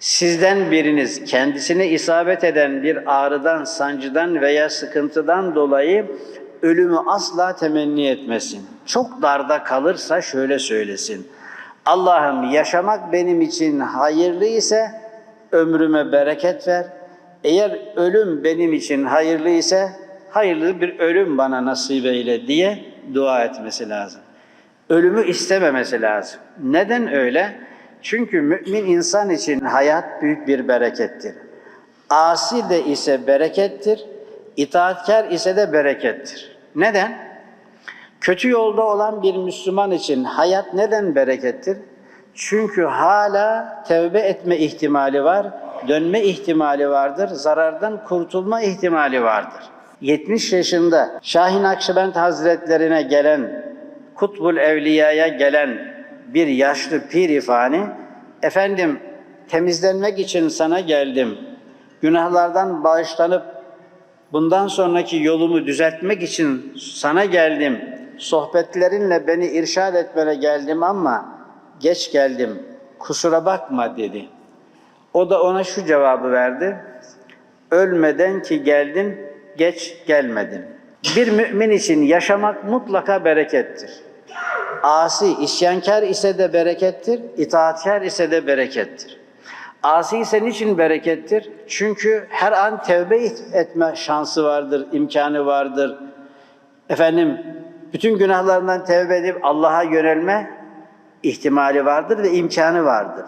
Sizden biriniz kendisine isabet eden bir ağrıdan, sancıdan veya sıkıntıdan dolayı ölümü asla temenni etmesin. Çok darda kalırsa şöyle söylesin. Allah'ım yaşamak benim için hayırlı ise ömrüme bereket ver. Eğer ölüm benim için hayırlı ise hayırlı bir ölüm bana nasip eyle diye dua etmesi lazım. Ölümü istememesi lazım. Neden öyle? Çünkü mümin insan için hayat büyük bir berekettir. Asi de ise berekettir, itaatkar ise de berekettir. Neden? Kötü yolda olan bir Müslüman için hayat neden berekettir? Çünkü hala tevbe etme ihtimali var, dönme ihtimali vardır, zarardan kurtulma ihtimali vardır. 70 yaşında Şahin Akşibend Hazretlerine gelen, Kutbul Evliya'ya gelen bir yaşlı pir ifani, efendim temizlenmek için sana geldim, günahlardan bağışlanıp bundan sonraki yolumu düzeltmek için sana geldim, sohbetlerinle beni irşad etmene geldim ama geç geldim, kusura bakma dedi. O da ona şu cevabı verdi, ölmeden ki geldin, geç gelmedin. Bir mümin için yaşamak mutlaka berekettir. Asi, isyankar ise de berekettir, itaatkar ise de berekettir. Asi ise niçin berekettir? Çünkü her an tevbe etme şansı vardır, imkanı vardır. Efendim, bütün günahlarından tevbe edip Allah'a yönelme ihtimali vardır ve imkanı vardır.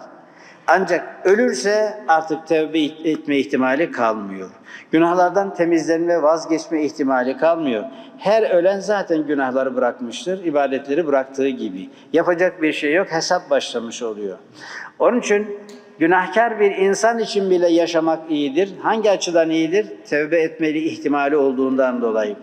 Ancak ölürse artık tevbe etme ihtimali kalmıyor. Günahlardan temizlenme, vazgeçme ihtimali kalmıyor. Her ölen zaten günahları bırakmıştır, ibadetleri bıraktığı gibi. Yapacak bir şey yok, hesap başlamış oluyor. Onun için günahkar bir insan için bile yaşamak iyidir. Hangi açıdan iyidir? Tevbe etmeli ihtimali olduğundan dolayı.